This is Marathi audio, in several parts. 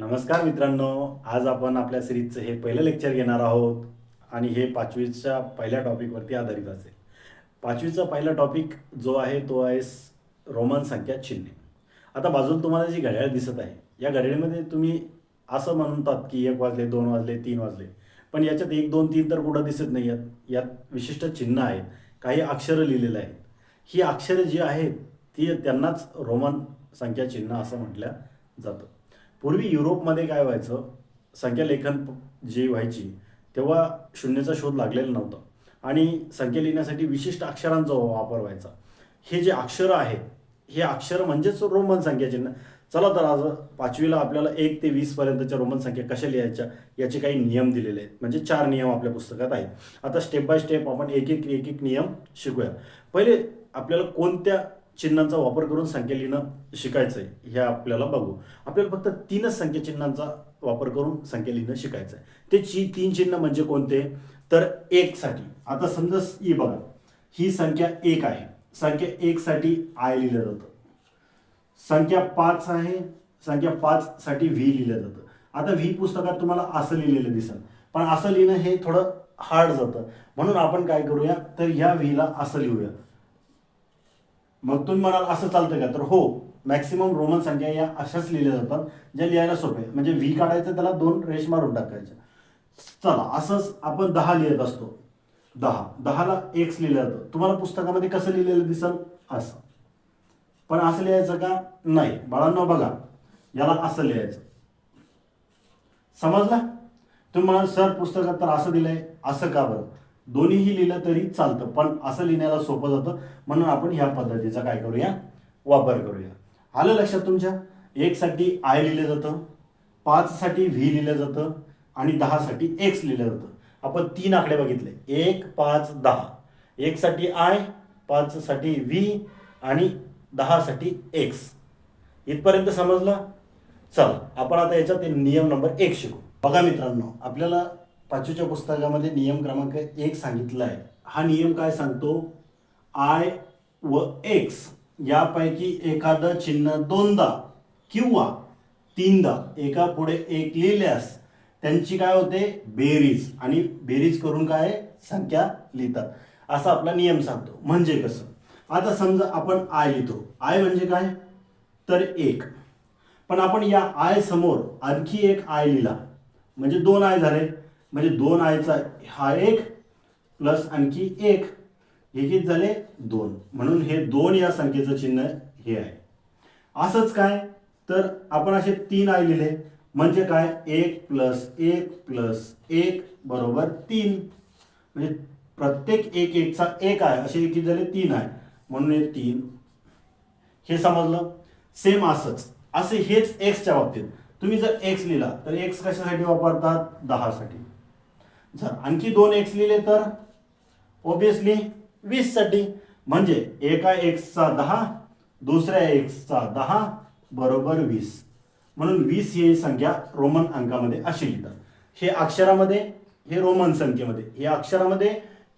नमस्कार मित्रांनो आज आपण आपल्या सिरीजचं हे पहिलं लेक्चर घेणार आहोत आणि हे पाचवीच्या पहिल्या टॉपिकवरती आधारित असेल. पाचवीचा पहिला टॉपिक जो आहे तो आहे रोमन संख्या चिन्हे. आता बाजूला तुम्हाला जी घड्याळ दिसत आहे या घड्याळीमध्ये तुम्ही असं म्हणतात की एक वाजले दोन वाजले तीन वाजले. पण याच्यात एक दोन तीन तर कुठं दिसत नाही. आहेत यात विशिष्ट चिन्ह आहेत काही अक्षरं लिहिलेलं आहेत. ही अक्षरं जी आहेत ती त्यांनाच रोमन संख्या चिन्ह असं म्हटलं जातं. पूर्वी युरोपमध्ये काय व्हायचं? संख्यालेखन जी व्हायची तेव्हा शून्याचा शोध लागलेला नव्हता. आणि संख्या लिहिण्यासाठी विशिष्ट अक्षरांचा वापर व्हायचा. हे जे अक्षरं आहेत हे अक्षर म्हणजेच रोमन संख्याचिन्ह चला तर आज पाचवीला आपल्याला एक ते वीस पर्यंतच्या रोमन संख्या कशा लिहायच्या याचे काही नियम दिलेले आहेत. म्हणजे चार नियम आपल्या पुस्तकात आहेत. आता स्टेप बाय स्टेप आपण एक एक एक एक नियम शिकूया. पहिले आपल्याला कोणत्या चिन्हांचा वापर करून संख्या लिहिणं शिकायचं आहे हे आपल्याला बघू. आपल्याला फक्त तीनच संख्या चिन्हांचा वापर करून संख्या लिहिणं शिकायचं आहे ते ची तीन चिन्ह म्हणजे कोणते? तर एकसाठी आता समजा ही बघा. ही संख्या एक आहे. संख्या एकसाठी आय लिहिलं जातं. संख्या पाच आहे. संख्या पाच साठी व्ही लिहिलं जातं. आता व्ही पुस्तकात तुम्हाला असं लिहिलेलं दिसेल. पण असं लिहिणं हे थोडं हार्ड जातं. म्हणून आपण काय करूया? तर ह्या व्हीला असं लिहूया. मग तुम्ही म्हणाल असं चालतं का? तर हो मॅक्सिमम रोमन संख्या या अशाच लिहिल्या जातात ज्या लिहायला सोपे म्हणजे व्ही काढायचं त्याला दोन रेष मारून टाकायच्या चला असंच आपण दहा लिहित असतो. दहा. दहाला एक्स लिहिलं जातं. तुम्हाला पुस्तकामध्ये कसं लिहिलेलं दिसल? असं. पण असं लिहायचं का? नाही. बाळांनो बघा. याला असं लिहायचं. समजला? तुम्ही म्हणाल सर पुस्तकात तर असं दिलंय. असं का बरं? दोन्हीही लिहिलं तरी चालतं पण असं लिहिण्याला सोपं जातं. म्हणून आपण ह्या पद्धतीचा काय करूया? वापर करूया. आलं लक्षात तुमच्या? एकसाठी आय लिहिलं जातं पाचसाठी व्ही लिहिलं जातं आणि दहासाठी एक्स लिहिलं जातं. आपण तीन आकडे बघितले. एक पाच दहा. एकसाठी आय पाचसाठी व्ही आणि दहासाठी एक्स इथपर्यंत समजलं? चला आपण आता याच्यात नियम नंबर एक शिकू. बघा मित्रांनो आपल्याला पाचवीच्या पुस्तकामध्ये नियम क्रमांक एक सांगितला आहे हा नियम काय सांगतो? आय व एक्स यापैकी एखादं चिन्ह दोनदा किंवा तीनदा एका पुढे एक लिहिल्यास त्यांची काय होते? बेरीज. आणि बेरीज करून काय? संख्या लिहितात. असा आपला नियम सांगतो. म्हणजे कसं? आता समजा आपण आय लिहितो. आय म्हणजे काय? तर एक. पण आपण या आय समोर आणखी एक आय लिहिला. म्हणजे दोन आय झाले. म्हणजे दोन आयचा हा एक प्लस आणखी एक. हे किती झाले? दोन. म्हणून हे दोन या संख्येचं चिन्ह हे आहे. असंच काय? तर आपण असे तीन आय लिहिले. म्हणजे काय? एक प्लस एक प्लस एक बरोबर तीन. म्हणजे प्रत्येक एक एकचा एक आहे असे किती झाले? तीन आहे म्हणून हे तीन. हे समजलं? सेम असंच. असे हेच एक्सच्या बाबतीत. तुम्ही जर एक्स लिहिला तर एक्स कशासाठी वापरतात? दहासाठी. जर आणखी दोन एक्स लिहिले तर? ओबियसली वीससाठी म्हणजे एका एक्सचा दहा दुसऱ्या एक्सचा दहा बरोबर वीस. म्हणून वीस ही संख्या रोमन अंकामध्ये अशी लिहितात हे अक्षरामध्ये हे रोमन संख्येमध्ये. हे अक्षरामध्ये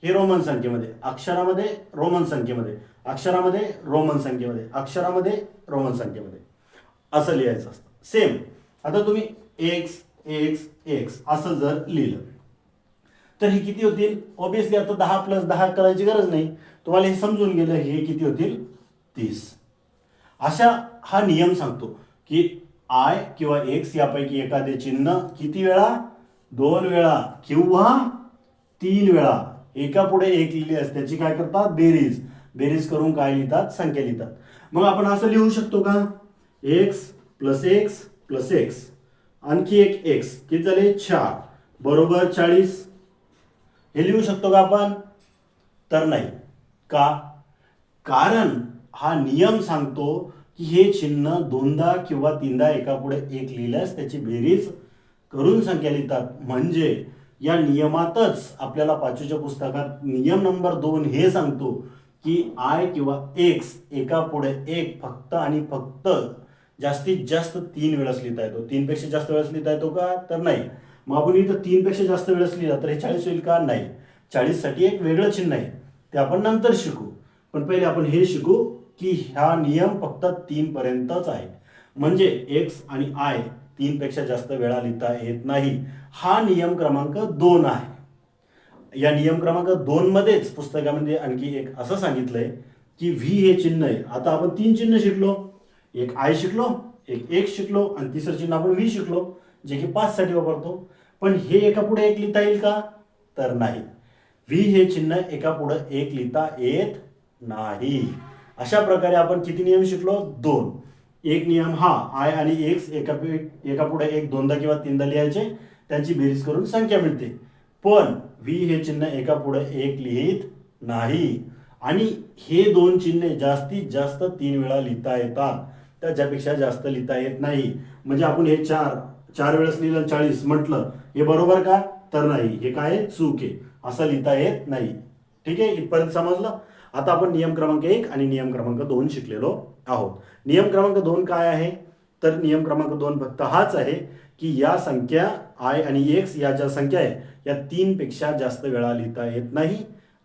हे रोमन संख्येमध्ये. अक्षरामध्ये रोमन संख्येमध्ये. अक्षरामध्ये रोमन संख्येमध्ये. अक्षरामध्ये रोमन संख्येमध्ये. असं लिहायचं असतं. सेम आता तुम्ही एक्स एक्स एक्स असं जर लिहिलं तर हे किती होतील? ऑब्विसली आता दहा प्लस दहा करायची गरज नाही. तुम्हाला हे समजून गेलं हे किती होतील? तीस. अशा हा नियम सांगतो की आय किंवा एक्स यापैकी एखादे चिन्ह किती वेळा? दोन वेळा किंवा तीन वेळा. एका पुढे एक लिहिली असते त्याची काय करतात? बेरीज. बेरीज करून काय लिहितात? संख्या लिहितात. मग आपण असं लिहू शकतो का? X plus X plus X आणखी एक एक्स किती झाले? चार. बरोबर चाळीस. हे लिहू शकतो का आपण? तर नाही. का? कारण हा नियम सांगतो की हे चिन्ह दोनदा किंवा तीनदा एका पुढे एक लिहिल्यास त्याची बेरीज करून संख्या लिहितात. म्हणजे या नियमातच आपल्याला पाचवीच्या पुस्तकात नियम नंबर दोन हे सांगतो की आय किंवा एक्स एका पुढे एक फक्त आणि फक्त जास्तीत जास्त तीन वेळेस लिहिता येतो. तीनपेक्षा जास्त वेळेस लिहिता येतो का? तर नाही. मग आपण इथं तीनपेक्षा जास्त वेळेस लिहिला तर हे चाळीस होईल का? नाही. चाळीससाठी एक वेगळं चिन्ह आहे. ते आपण नंतर शिकू. पण पहिले आपण हे शिकू की हा नियम फक्त तीनपर्यंतच आहे. म्हणजे एक्स आणि आय तीनपेक्षा जास्त वेळा लिहिता येत नाही. हा नियम क्रमांक दोन आहे. या नियम क्रमांक दोन मध्येच पुस्तकामध्ये आणखी एक असं सांगितलंय की व्ही हे चिन्ह आहे. आता आपण तीन चिन्ह शिकलो. एक आय शिकलो एक एक शिकलो आणि तिसरं चिन्ह आपण व्ही शिकलो. जे की पाचसाठी वापरतो. पण हे एका पुढे एक लिहिता येईल का? तर नाही. व्ही हे चिन्ह एका पुढे एक लिहिता येत नाही. अशा प्रकारे आपण किती नियम शिकलो? दोन. एक नियम हा आय आणि एक्स एका एका पुढे एक दोनदा किंवा तीनदा लिहायचे. त्यांची बेरीज करून संख्या मिळते. पण व्ही हे चिन्ह एका पुढे एक लिहित नाही. आणि हे दोन चिन्हे जास्तीत जास्त तीन वेळा लिहिता येतात. त्याच्यापेक्षा जास्त लिहिता येत नाही. म्हणजे आपण हे चार चार वेळेस लिहिलं चाळीस म्हटलं हे बरोबर का? तर नाही. हे काय? आहे? चूक आहे. असं लिहिता येत नाही. ठीक आहे? इथपर्यंत समजलं? आता आपण नियम क्रमांक एक आणि नियम क्रमांक दोन शिकलेलो आहोत. नियम क्रमांक दोन काय आहे? तर नियम क्रमांक दोन फक्त हाच आहे की या संख्या आय आणि एक्स या ज्या संख्या आहे या तीनपेक्षा जास्त वेळा लिहिता येत नाही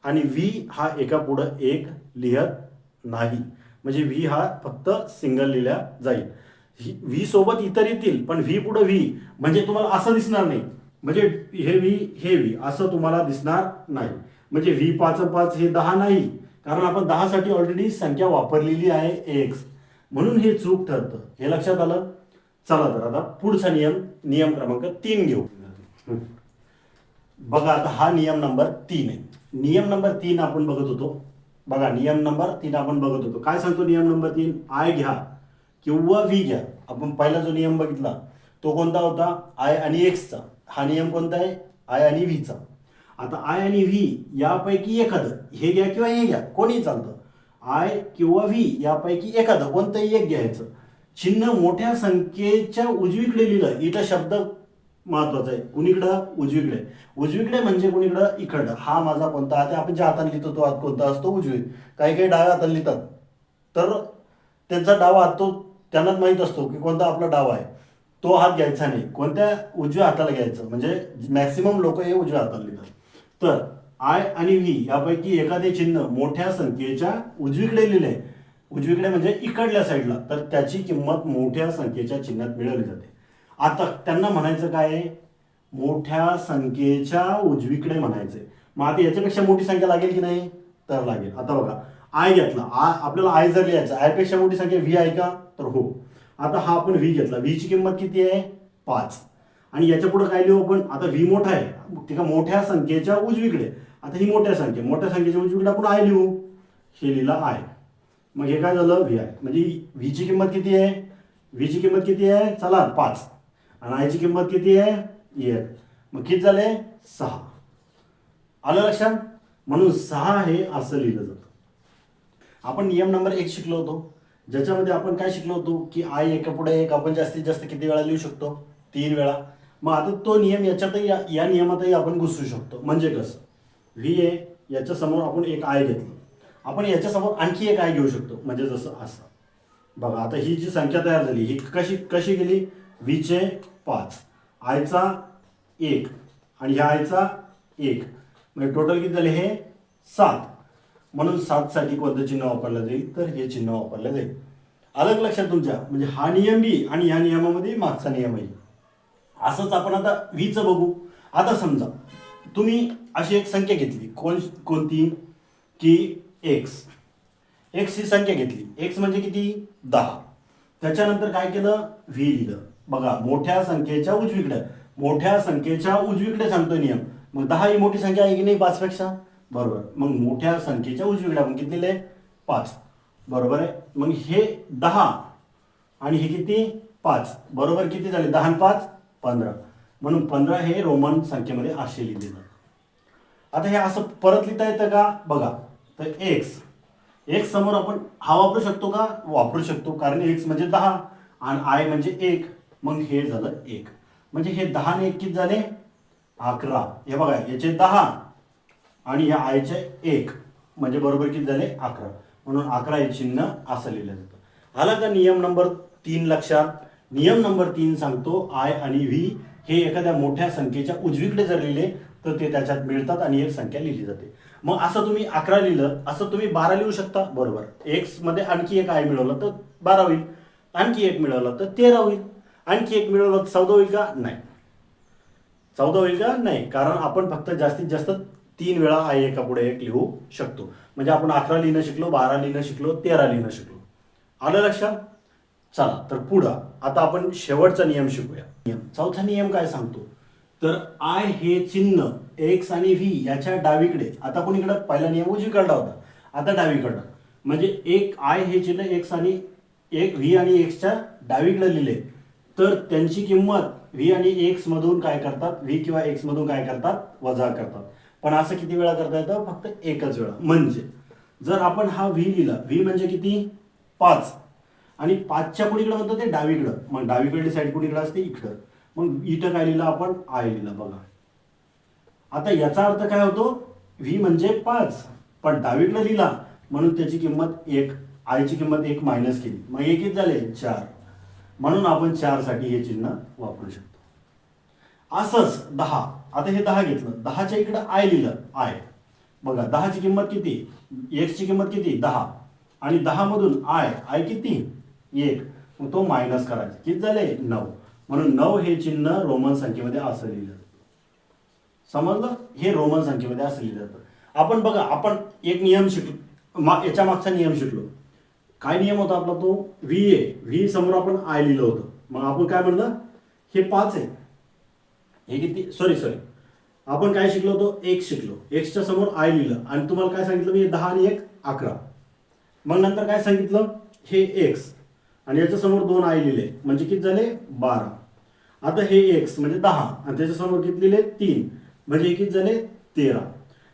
आणि व्ही हा एका पुढं एक लिहत नाही. म्हणजे व्ही हा फक्त सिंगल लिहिल्या जाईल. व्ही सोबत इतर येतील पण व्ही पुढं व्ही. म्हणजे तुम्हाला असं दिसणार नाही. म्हणजे हे व्ही हे व्ही असं तुम्हाला दिसणार नाही. म्हणजे व्ही पाच पाच हे दहा नाही. कारण आपण दहासाठी ऑलरेडी संख्या वापरलेली आहे एक्स म्हणून हे चूक ठरतं. हे लक्षात आलं? चला तर आता पुढचा नियम नियम क्रमांक तीन घेऊ. बघा आता हा नियम नंबर तीन आहे. नियम नंबर तीन आपण बघत होतो. बघा नियम नंबर तीन आपण बघत होतो. काय सांगतो नियम नंबर तीन? आय घ्या. किंवा व्ही घ्या. आपण पहिला जो नियम बघितला तो कोणता होता? आय आणि एक्सचा हा नियम कोणता आहे? आय आणि व्हीचा आता आय आणि व्ही यापैकी एखादं हे घ्या किंवा हे घ्या कोणी चालतं. आय किंवा व्ही यापैकी एखादं कोणतंही एक घ्यायचं. चिन्ह मोठ्या संख्येच्या उजवीकडे लिहिलं इथं शब्द महत्त्वाचा आहे. कुणीकडं उजवीकडे. उजवीकडे म्हणजे कुणीकडं? इकडं. हा माझा कोणता? आता आहे आपण ज्या हाताने लिहितो तो हात कोणता असतो? उजवी. काही काही डाव्या हाताने लिहितात. तर त्यांचा डावा हात तो त्यांनाच माहीत असतो की कोणता आपला डाव आहे. तो हात घ्यायचा नाही. कोणत्या उजव्या हाताला घ्यायचं? म्हणजे मॅक्सिमम लोक हे उजव्या हाताला लिहितात. तर आय आणि व्ही यापैकी एखादे चिन्ह मोठ्या संख्येच्या उजवीकडे लिहिले. उजवीकडे म्हणजे इकडल्या साईडला तर त्याची किंमत मोठ्या संख्येच्या चिन्हात मिळवली जाते. आता त्यांना म्हणायचं काय मोठ्या संख्येच्या उजवीकडे म्हणायचंय. मग आता याच्यापेक्षा मोठी संख्या लागेल की नाही? तर लागेल. आता बघा. आय घेतला. आ आपल्याला आय जर लिहायचं आयपेक्षा मोठी संख्या व्ही आहे का? तर हो. आता हा आपण व्ही घेतला. व्हीची किंमत किती आहे? पाच. आणि याच्यापुढे काय लिहू आपण? आता व्ही मोठा आहे. ते का मोठ्या संख्येच्या उजवीकडे. आता ही मोठ्या संख्या. मोठ्या संख्येच्या उजवीकडे आपण आय लिहू. हे लिहिला आय. मग हे काय झालं? V I. म्हणजे व्हीची किंमत किती आहे? व्हीची किंमत किती आहे? चला पाच. आणि आयची किंमत किती आहे? एक. मग किती झाले? सहा. आलं लक्षात? म्हणून सहा हे असं लिहिलं जातं. आपण नियम नंबर एक शिकलो होतो. ज्याच्यामध्ये आपण काय शिकलो होतो की आय एका पुढे एक आपण जास्तीत जास्त किती वेळा लिहू शकतो? तीन वेळा. मग आता तो नियम याच्यातही या- या नियमातही आपण घुसू शकतो. म्हणजे कसं? व्ही ए याच्यासमोर आपण एक आय घेतलं. आपण याच्यासमोर आणखी एक आय घेऊ शकतो. म्हणजे जसं असं. बघा आता ही जी संख्या तयार झाली ही कशी कशी गेली? व्हीचे पाच. आयचा एक. आणि ह्या आयचा एक. म्हणजे टोटल किती झाले? हे सात. म्हणून सात साठी कोणतं चिन्ह वापरलं जाईल? तर हे चिन्ह वापरलं जाईल. अलग लक्षात तुमच्या म्हणजे हा नियम बी आणि ह्या नियमामध्ये मागचा नियम आहे. असंच आपण आता व्हीचं बघू. आता समजा तुम्ही अशी एक संख्या घेतली. कोण कोणती? की एक्स. एक्स ही संख्या घेतली. एक्स म्हणजे किती? दहा. त्याच्यानंतर काय केलं? व्ही लिहिलं. बघा मोठ्या संख्येच्या उजवीकडे. मोठ्या संख्येच्या उजवीकडे सांगतो नियम. मग दहा ही मोठी संख्या आहे की नाही? पाचपेक्षा? बरोबर. मग मोठ्या संख्येच्या उजवीकडे आपण किती लिहिले? पाच. बरोबर आहे? मग हे दहा आणि हे किती? पाच. बरोबर किती झाले? दहा आणि पाच? पंधरा. म्हणून पंधरा हे रोमन संख्येमध्ये असे लिहिले आता हे असं परत लिहिता येतं का? बघा. तर एक्स एक्स समोर आपण हा वापरू शकतो का? वापरू शकतो. कारण एक्स म्हणजे दहा आणि आय म्हणजे एक. मग हे झालं एक. म्हणजे हे दहा आणि एक किती झाले? अकरा. हे बघा याचे दहा आणि या आयचे एक म्हणजे बरोबर किती झाले? अकरा. म्हणून अकरा हे चिन्ह असं लिहिलं जातं. आला का नियम नंबर तीन लक्षात? नियम नंबर तीन सांगतो आय आणि व्ही हे एखाद्या मोठ्या संख्येच्या उजवीकडे जर लिहिले तर ते त्याच्यात मिळतात आणि एक संख्या लिहिली जाते. मग असं तुम्ही अकरा लिहिलं असं तुम्ही बारा लिहू शकता? बरोबर. एक्समध्ये आणखी एक आय मिळवलं तर बारा होईल. आणखी एक मिळवलं तर तेरा होईल. आणखी एक मिळवलं तर चौदा होईल का? नाही. चौदा होईल का? नाही. कारण आपण फक्त जास्तीत जास्त तीन वेळा आय एका पुढे एक लिहू शकतो. म्हणजे आपण अकरा लिहिणं शिकलो बारा लिहिणं शिकलो तेरा लिहिणं शिकलो. आलं लक्षात? चला तर पुढं. आता आपण शेवटचा नियम शिकूया. नियम. चौथा नियम काय सांगतो? तर आय हे चिन्ह एक्स आणि व्ही याच्या डावीकडे. आता कोणीकडे? पहिला नियम उजवीकडला होता. आता डावीकडं. म्हणजे एक आय हे चिन्ह एक्स आणि एक व्ही आणि एक्सच्या डावीकडे लिहिले. तर त्यांची किंमत व्ही आणि एक्स मधून काय करतात? व्ही किंवा एक्स मधून काय करतात? वजा करतात. पण असं किती वेळा करता येतं? फक्त एकच वेळा. म्हणजे जर आपण हा व्ही लिहिला व्ही म्हणजे किती? पाच. आणि पाचच्या कुणीकडे म्हणतो ते डावीकडं. मग डावीकडली साईड कुणीकडे असते? इकडं. मग इथं काय लिहिलं आपण? आय लिहिलं बघा. आता याचा अर्थ काय होतो? व्ही म्हणजे पाच. पण डावीकडे लिहिला म्हणून त्याची किंमत एक. आयची किंमत एक मायनस केली. मग एकच झाले चार. म्हणून आपण चारसाठी हे चिन्ह वापरू शकतो. असंच दहा. आता हे दहा घेतलं. दहाच्या इकडं आय लिहिलं. आय बघा दहाची किंमत किती? एक्सची किंमत किती? दहा. आणि दहा मधून आय आय किती? एक. मग तो मायनस करायचा. किती झाले? नऊ. म्हणून नऊ हे चिन्ह रोमन संख्येमध्ये असं लिहिलं. समजलं? हे रोमन संख्येमध्ये असं लिहिलं जातं. आपण बघा आपण एक नियम शिकलो. मा याच्या मागचा नियम शिकलो. काय नियम होता आपला तो? व्ही ए व्ही समोर आपण आय लिहिलं होतं. मग आपण काय म्हणलं? हे पाच आहे. हे किती? सॉरी सॉरी आपण काय शिकलो होतो? एक शिकलो. एक्सच्या समोर आय लिहिलं. आणि तुम्हाला काय सांगितलं? मी दहा आणि एक अकरा. मग नंतर काय सांगितलं? हे एक्स आणि याच्या समोर दोन आय लिहिले. म्हणजे किती झाले? बारा. आता हे एक्स म्हणजे दहा. आणि त्याच्यासमोर किती लिहिले? तीन. म्हणजे हे किती झाले? तेरा.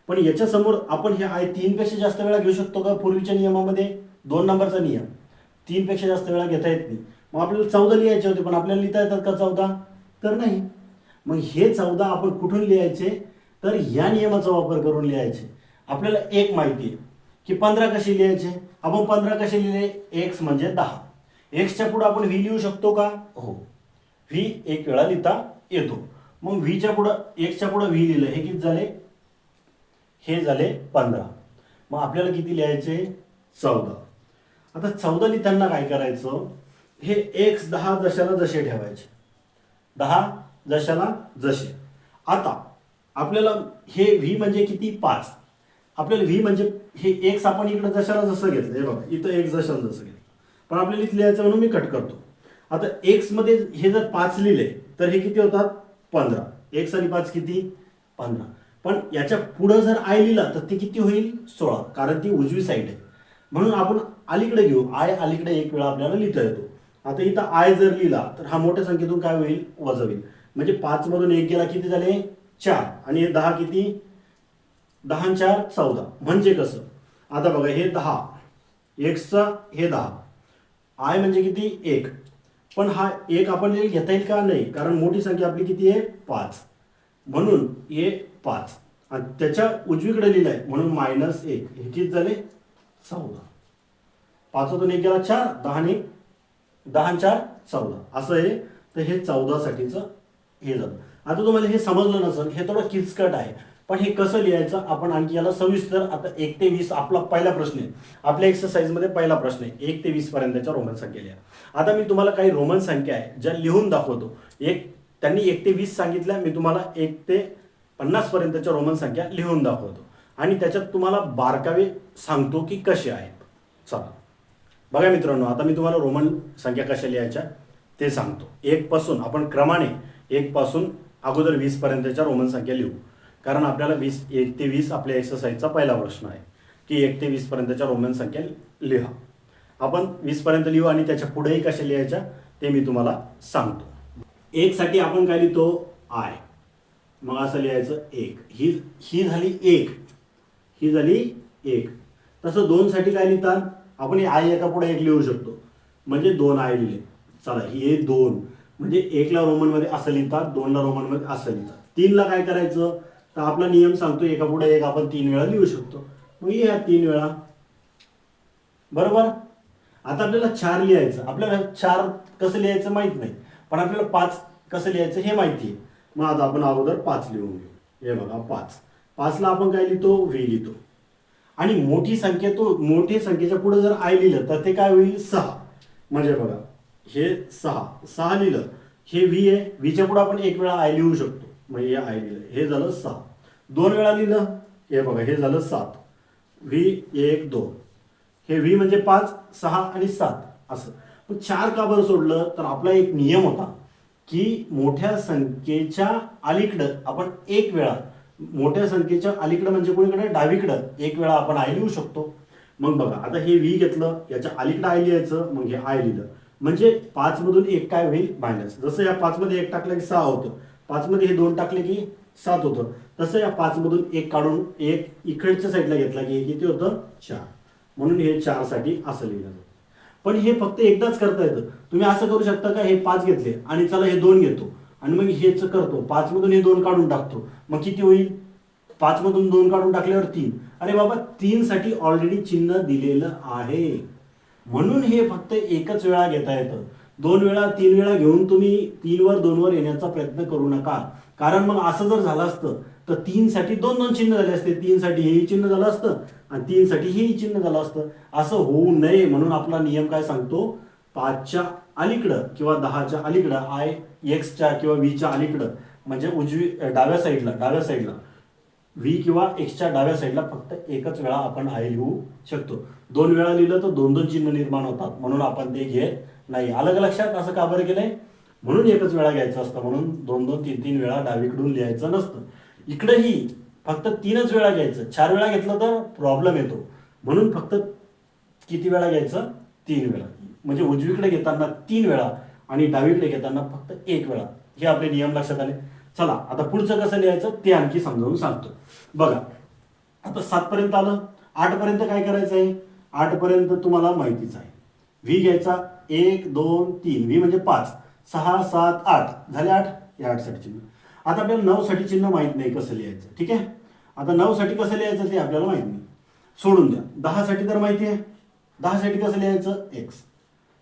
पण याच्यासमोर आपण हे आय तीनपेक्षा जास्त वेळा घेऊ शकतो का पूर्वीच्या नियमामध्ये? दोन नंबरचा नियम. तीनपेक्षा जास्त वेळा घेता येत नाही. मग आपल्याला चौदा लिहायचे होते पण आपल्याला लिहिता येतात का चौदा? तर नाही. मग हे चौदा आपण कुठून लिहायचे? तर या नियमाचा वापर करून लिहायचे. आपल्याला एक माहिती आहे की पंधरा कशी लिहायचे? आपण पंधरा कसे लिहिले? एक्स म्हणजे दहा. एक्सच्या पुढे आपण व्ही लिहू शकतो का? हो. व्ही एक वेळा लिहिता येतो. मग व्हीच्या पुढं एक्सच्या पुढं व्ही लिहिलं हे किती झाले? हे झाले पंधरा. मग आपल्याला किती लिहायचे? चौदा. आता चौदा लिहिताना काय करायचं? हे एक्स दहा जशाला जसे ठेवायचे. दहा जशाला जसे. आता आपल्याला हे व्ही म्हणजे किती? पाच. आपल्याला व्ही म्हणजे हे एक्स आपण इकडं जशाला जसं घेतलं. हे बघा इथं एक जशाला जसं घेतलं. पण आपल्याला इथं लिहायचं म्हणून मी कट करतो. आता एक्समध्ये हे जर पाच लिहिले तर हे किती होतात? पंधरा. एक्स आणि पाच किती? पंधरा. पण याच्या पुढं जर आय लिहिला तर ते किती होईल? सोळा. कारण ती उजवी साईड आहे. म्हणून आपण अलीकडे घेऊ. आय अलीकडे एक वेळा आपल्याला लिहिता येतो. आता इथं आय जर लिहिला तर हा मोठ्या संख्येतून काय होईल? वजा होईल. म्हणजे पाच मधून एक गेला किती झाले? चार. आणि हे दहा किती? दहा चार चौदा. म्हणजे कसं? आता बघा हे दहा. एक्सचा हे दहा. आय म्हणजे किती? एक. पण हा एक आपण घेता येईल का? नाही. कारण मोठी संख्या आपली किती आहे? पाच. म्हणून हे पाच. आणि त्याच्या उजवीकडे लिहिलं आहे म्हणून मायनस एक. हे किती झाले? चौदा. पाचातून एक गेला चार दहा आणि दहा आणि चार चौदा. असं आहे. तर हे चौदासाठीचं लिहिलं आता तुम्हाला हे समजलं नसेल हे थोडं किचकट आहे. पण हे कसं लिहायचं? आपण आणखी याला सविस्तर आता एक ते वीस आपला पहिला प्रश्न आहे. आपल्या एक्सरसाइजमध्ये पहिला प्रश्न आहे. एक ते वीस पर्यंतच्या रोमन संख्या लिहा. आता मी तुम्हाला काही रोमन संख्या आहे ज्या लिहून दाखवतो. एक त्यांनी एक ते वीस सांगितल्या मी तुम्हाला एक ते पन्नास पर्यंतच्या रोमन संख्या लिहून दाखवतो. आणि त्याच्यात तुम्हाला बारकावे सांगतो की कसे आहेत. चला. बघा मित्रांनो आता मी तुम्हाला रोमन संख्या कशा लिहायच्या ते सांगतो. एक पासून आपण क्रमाने एक पासून अगोदर वीस पर्यंतच्या रोमन संख्या लिहू. कारण आपल्याला वीस एक ते वीस आपल्या एक्सरसाइजचा पहिला प्रश्न आहे. की एक ते वीस पर्यंतच्या रोमन संख्या लिहा. आपण वीसपर्यंत लिहू आणि त्याच्या पुढेही कशा लिहायच्या ते मी तुम्हाला सांगतो. एकसाठी आपण काय लिहितो? आय मग असं लिहायचं एक. ही ही झाली एक. ही झाली एक. तसं दोनसाठी काय लिहितात? आपण आय एका पुढे एक लिहू शकतो. म्हणजे दोन आय लिहिले. चला ही दोन. म्हणजे एकला रोमनमध्ये असं लिहितात दोनला रोमनमध्ये असं लिहितात. तीनला काय करायचं? तर आपला नियम सांगतो एका पुढे एक आपण तीन वेळा लिहू शकतो. मग या तीन वेळा. बरोबर? आता आपल्याला चार लिहायचं. आपल्याला चार कसं लिहायचं माहीत नाही. पण आपल्याला पाच कसं लिहायचं हे माहिती आहे. मग आता आपण अगोदर पाच लिहून घेऊ. हे बघा पाच. पाचला आपण काय लिहितो? व्ही लिहितो. आणि मोठी संख्या तो मोठी संख्येच्या पुढे जर आय लिहिलं तर ते काय होईल? सहा. म्हणजे बघा हे सहा. सहा लिहिलं. हे व्ही आहे व्हीच्या पुढे आपण एक वेळा आय लिहू शकतो. मग हे आय लिहिलं. हे झालं सहा. दोन वेळा लिहिलं. हे बघा हे झालं सात. व्ही एक दोन. हे व्ही म्हणजे पाच सहा आणि सात. असं. पण चार का बरं सोडलं? तर आपला एक नियम होता की मोठ्या संख्येच्या अलीकडं आपण एक वेळा मोठ्या संख्येच्या अलीकडं म्हणजे कोणीकडे? डावीकडं. एक वेळा आपण आय लिहू शकतो. मग बघा आता हे व्ही घेतलं याच्या अलीकडं आय लिहायचं मग हे आय लिहिलं. म्हणजे पाच मधून एक काय होईल? मायनस जसं या पाच मध्ये एक टाकलं की सहा होतं. पाच मध्ये हे दोन टाकले की सात होतं. तसं या पाच मधून एक काढून एक इकडच्या साईडला घेतला की किती होतं? चार. म्हणून हे चारसाठी असं लिहिलं जातं. पण हे फक्त एकदाच करता येतं. तुम्ही असं करू शकता का? हे पाच घेतले आणि चला हे दोन घेतो. आणि मग हेच करतो. पाच मधून हे दोन काढून टाकतो. मग किती होईल? पाच मधून दोन काढून टाकल्यावर तीन. अरे बाबा तीन साठी ऑलरेडी चिन्ह दिलेलं आहे. म्हणून हे फक्त एकच वेळा घेता येतं. दोन वेळा तीन वेळा घेऊन तुम्ही तीनवर दोनवर येण्याचा प्रयत्न करू नका. कारण मग असं जर झालं असतं तर तीनसाठी दोन दोन चिन्ह झाले असते. तीनसाठी हेही चिन्ह झालं असतं आणि तीनसाठी हेही चिन्ह झालं असतं. असं होऊ नये म्हणून आपला नियम काय सांगतो? पाचच्या अलीकडं किंवा दहाच्या अलीकडं आय एक्सच्या किंवा वीच्या अलीकडं म्हणजे उजवी डाव्या साईडला डाव्या साईडला व्ही किंवा एक्सच्या डाव्या साईडला फक्त एकच वेळा आपण आय लिहू शकतो. दोन वेळा लिहिलं तर दोन दोन चिन्ह निर्माण होतात. म्हणून आपण ते घेत नाही. अलग लक्षात? असं का बरं केलंय? म्हणून एकच वेळा घ्यायचं असतं. म्हणून दोन दोन तीन तीन वेळा डावीकडून लिहायचं नसतं. इकडेही फक्त तीनच वेळा घ्यायचं. चार वेळा घेतलं तर प्रॉब्लेम येतो. म्हणून फक्त किती वेळा घ्यायचं? तीन वेळा. म्हणजे उजवीकडे घेताना तीन वेळा आणि डावीकडे घेताना फक्त एक वेळा. हे आपले नियम लक्षात आले? चला आता पुढचं कसं लिहायचं? ते आणखी समजावून सांगतो. बघा आता सात पर्यंत आलं. आठ पर्यंत काय करायचं आहे? आठ पर्यंत तुम्हाला माहितीच आहे. व्ही घ्यायचा एक दोन तीन. व्ही म्हणजे पाच. सहा सात आठ. झाले आठ? या आठसाठी चिन्ह. आता आपल्याला नऊ साठी चिन्ह माहीत नाही कसं लिहायचं ठीक आहे? आता नऊ साठी कसं लिहायचं ते आपल्याला माहीत नाही. सोडून द्या. दहा साठी तर माहिती आहे. दहा साठी कसं लिहायचं? एक्स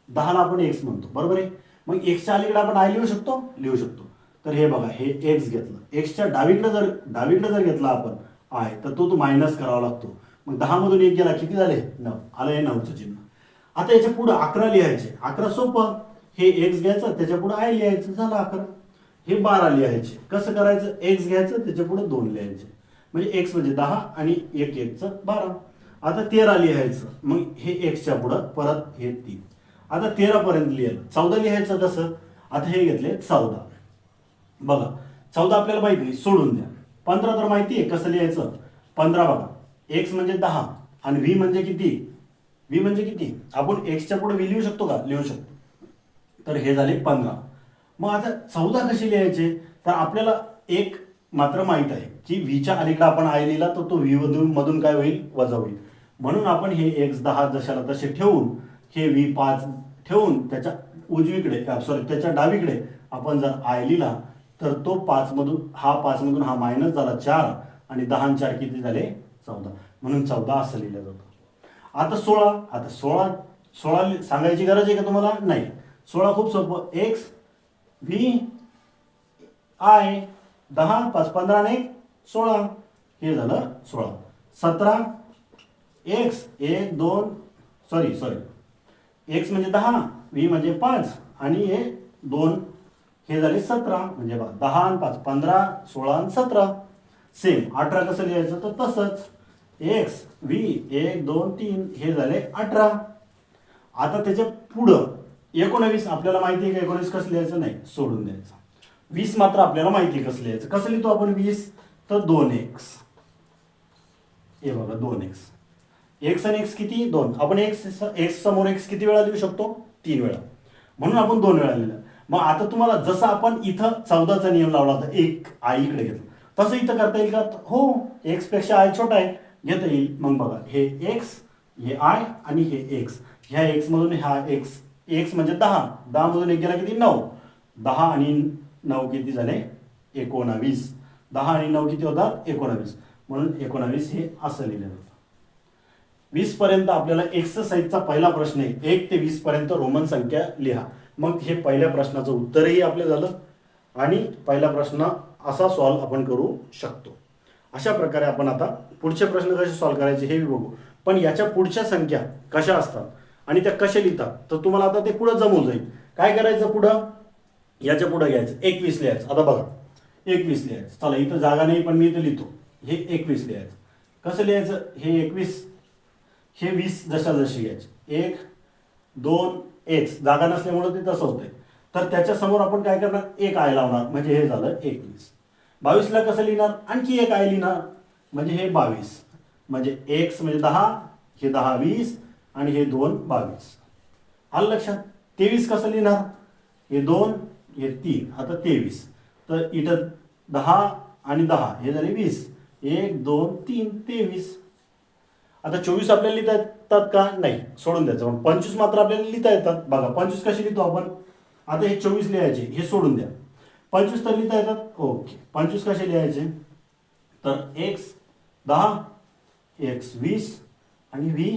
दहाला आपण एक्स म्हणतो. बरोबर आहे? मग एक्सच्या अलीकडे आपण आय लिहू शकतो? लिहू शकतो. तर हे बघा हे एक्स घेतलं. एक्सच्या डावीकडे जर डावीकडे जर घेतला आपण आय तर तो तो मायनस करावा लागतो. मग दहा मधून एक गेला किती झाले? नऊ. आलं हे नऊचं चिन्ह. आता याच्यापुढे अकरा लिहायचे. अकरा सोपं. हे एक्स घ्यायचं त्याच्या पुढे आय लिहायचं. झालं अकरा. हे बारा लिहायचे. कसं करायचं? एक्स घ्यायचं त्याच्या पुढे दोन लिहायचे. म्हणजे एक्स म्हणजे दहा आणि एक एकचं बारा. आता तेरा लिहायचं. मग हे एक्सच्या पुढं परत हे तीन. आता तेरा पर्यंत चौदा लिहायचं कसं आता हे घेतले चौदा. बघा चौदा आपल्याला माहिती नाही सोडून द्या. पंधरा तर माहिती आहे कसं लिहायचं? पंधरा बघा. एक्स म्हणजे दहा आणि व्ही म्हणजे किती? व्ही म्हणजे किती? आपण एक्सच्या पुढे व्ही लिहू शकतो का? लिहू शकतो. तर हे झाले पंधरा. मग आता चौदा कसे लिहायचे? तर आपल्याला एक मात्र माहीत आहे की व्हीच्या अलीकडे आपण आय लिहिला तर तो व्ही मधून मधून काय होईल? वजा होईल. म्हणून आपण हे एक्स दहा जशाला तसे ठेवून हे व्ही पाच ठेवून त्याच्या उजवीकडे सॉरी त्याच्या डावीकडे आपण जर आय लिहिला तर तो पाच मधून हा पाच मधून हा मायनस झाला चार आणि दहा आणि चार किती झाले? चौदा. म्हणून चौदा असं लिहिलं जातं. आता सोळा आता सोळा सोळा लि- सांगायची गरज आहे का तुम्हाला? नाही. सोळा खूप सोपं. एक्स व्ही आय दहा पाच पंधरा आणि एक सोळा. हे झालं सोळा. सतरा एक्स एक दोन सॉरी सॉरी एक्स म्हणजे दहा व्ही म्हणजे पाच आणि हे दोन हे झाले सतरा म्हणजे बघा दहा आणि पाच पंधरा सोळा आणि सतरा. सेम अठरा कसं लिहायचं? तर तसंच. एक्स व्ही एक दोन तीन हे झाले अठरा. आता त्याच्या पुढं एकोणावीस आपल्याला माहिती आहे का एकोणीस कसं लिहायचं? नाही सोडून द्यायचं. वीस मात्र आपल्याला माहिती आहे कसं लिहायचं. कसं लिहितो आपण वीस? तर दोन एक्स हे बघा दोन एक्स एक्स आणि एक्स किती? दोन. आपण एक्स एक्स समोर एक्स किती वेळा लिहू शकतो? तीन वेळा. म्हणून आपण दोन वेळा लिहिलं. मग आता तुम्हाला जसं आपण इथं चौदाचा नियम लावला होता एक आय इकडे तसं इथं करता येईल का? हो एक्सपेक्षा आय छोटा आहे. घेता येईल. मग बघा हे एक्स हे आय आणि हे एक्स ह्या एक्स मधून हा एक्स एक्स म्हणजे दहा. दहा मधून एक गेला किती? नऊ. दहा आणि नऊ किती झाले? एकोणावीस. दहा आणि नऊ किती होतात? एकोणावीस. म्हणून एकोणावीस हे असं लिहिलं जातं वीस पर्यंत आपल्याला एक्सरसाइजचा पहिला प्रश्न आहे. एक ते वीस पर्यंत रोमन संख्या लिहा. मग हे पहिल्या प्रश्नाचं उत्तरही आपलं झालं आणि पहिला प्रश्न असा सॉल्व आपण करू शकतो. अशा प्रकारे आपण आता पुढचे प्रश्न कसे सॉल्व करायचे हे बघू. पण याच्या पुढच्या संख्या कशा असतात आणि त्या कशा लिहितात तर तुम्हाला आता ते पुढं जमवून जाईल. काय करायचं पुढं? याच्या पुढं घ्यायचं. एकवीस लिहायचं. आता बघा. एकवीस लिहायचं. चला इथं जागा नाही पण मी इथं लिहितो. हे एकवीस लिहायचं. कसं लिहायचं? हे एकवीस. हे वीस जशा जशी घ्यायचे. एक दोन एक जागा नसल्यामुळं ते तसं होतंय. तर त्याच्यासमोर आपण काय करणार? एक आय लावणार. म्हणजे हे झालं एकवीस. बावीसला कसं लिहिणार? आणखी एक आय लिहिणार. म्हणजे हे बावीस. म्हणजे एक्स म्हणजे दहा हे दहा वीस आणि हे दोन बावीस. आलं लक्षात? तेवीस कसं लिहिणार? हे दोन हे तीन. आता तेवीस. तर इथं दहा आणि दहा. हे झाले वीस. एक दोन तीन. तेवीस. आता चोवीस आपल्याला लिहिता येतात का? नाही सोडून द्यायचं. पण पंचवीस मात्र आपल्याला लिहिता येतात. बघा पंचवीस कशी लिहितो आपण? आता हे चोवीस लिहायचे हे सोडून द्या. पंचवीस तर लिहिता येतात? ओके. पंचवीस कसे लिहायचे? तर एक्स दहा एक्स वीस आणि व्ही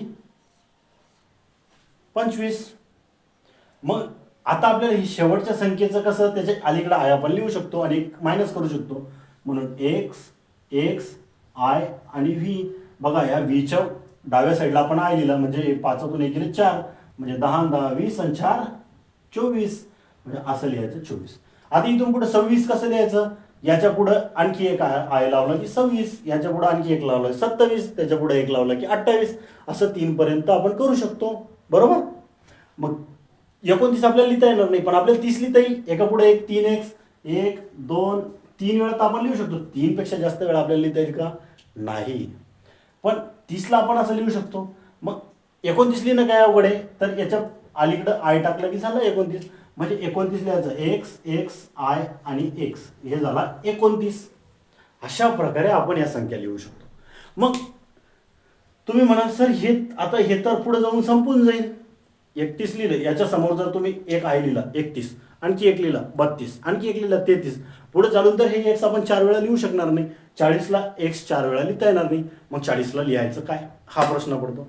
पंचवीस. मग आता आपल्याला ही शेवटच्या संख्येचं कसं? त्याच्या अलीकडे आय आपण लिहू शकतो आणि मायनस करू शकतो. म्हणून एक्स एक्स आय आणि व्ही. बघा या व्हीच्या डाव्या साईडला आपण आय लिहिला म्हणजे पाचातून एक गेले चार. म्हणजे दहा दहा वीस आणि चार चोवीस. म्हणजे असं लिहायचं चोवीस. आता इथून पुढे सव्वीस कसं लिहायचं? याच्या पुढं आणखी एक आय आय की सव्वीस. याच्यापुढे आणखी एक लावलं सत्तावीस. त्याच्या पुढे एक लावलं की अठ्ठावीस. असं तीन पर्यंत आपण करू शकतो. बरोबर? मग एकोणतीस आपल्याला लिहिता येणार नाही पण आपल्याला तीस लिहिता येईल. एका पुढे एक तीन एक्स एक दोन तीन वेळा तर आपण लिहू शकतो. तीन पेक्षा जास्त वेळा आपल्याला लिहिता येईल का? नाही. पण तीसला आपण असं लिहू शकतो. मग एकोणतीस लिहिणं काय अवघड आहे? तर याच्या अलीकडं आय टाकलं की झालं एकोणतीस. म्हणजे एकोणतीस लिहायचं. एक्स एक्स आय आणि एक्स हे झाला एकोणतीस. अशा प्रकारे आपण या संख्या लिहू शकतो. मग तुम्ही म्हणाल सर हे आता हे तर पुढे जाऊन संपून जाईल. एकतीस लिहिलं याच्या समोर जर तुम्ही एक आय लिहिला एकतीस आणखी एक लिहिला बत्तीस आणखी एक लिहिला तेहतीस पुढे चालून तर हे एक्स आपण चार वेळा लिहू शकणार नाही. चाळीसला एक्स चार वेळा लिहिता येणार नाही. मग चाळीसला लिहायचं काय? हा प्रश्न पडतो.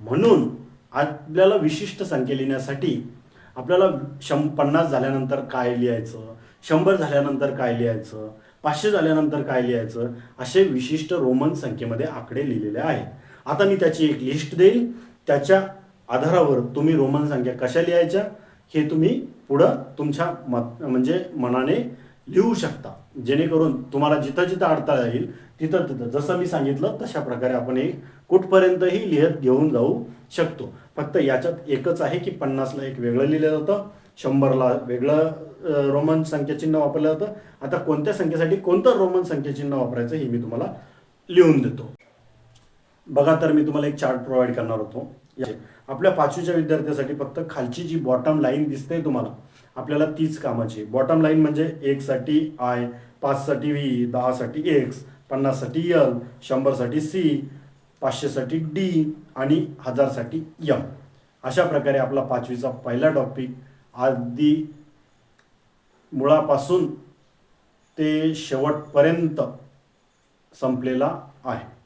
म्हणून आपल्याला विशिष्ट संख्या लिहिण्यासाठी आपल्याला शं पन्नास झाल्यानंतर काय लिहायचं? शंभर झाल्यानंतर काय लिहायचं? पाचशे झाल्यानंतर काय लिहायचं? असे विशिष्ट रोमन संख्येमध्ये आकडे लिहिलेले आहेत. आता मी त्याची एक लिस्ट देईल. त्याच्या आधारावर तुम्ही रोमन संख्या कशा लिहायच्या? हे तुम्ही पुढं तुमच्या मत म्हणजे मनाने लिहू शकता. जेणेकरून तुम्हाला जिथं जिथं अडथळा येईल तिथं तिथं. जसं मी सांगितलं तशा प्रकारे आपण हे कुठपर्यंतही लिहत घेऊन जाऊ शकतो. फक्त याच्यात एकच आहे की पन्नासला एक वेगळं लिहिलं जातं शंभरला वेगळं रोमन संख्याचिन्ह वापरलं जातं आता कोणत्या संख्येसाठी कोणतं रोमन संख्याचिन्ह वापरायचं हे मी तुम्हाला लिहून देतो. बघा तर मी तुम्हाला एक चार्ट प्रोव्हाइड करणार होतो. आपल्या पाचवीच्या विद्यार्थ्यासाठी फक्त खालची जी बॉटम लाईन दिसते तुम्हाला आपल्याला तीच कामाची बॉटम लाईन म्हणजे एकसाठी आय पाचसाठी व्ही दहासाठी एक्स पन्नाससाठी यल शंभरसाठी सी पाचशेसाठी डी आणि हजारसाठी यम अशा प्रकारे आपला पाचवीचा पहिला टॉपिक आधी मुळापासून ते शेवटपर्यंत संपलेला आहे.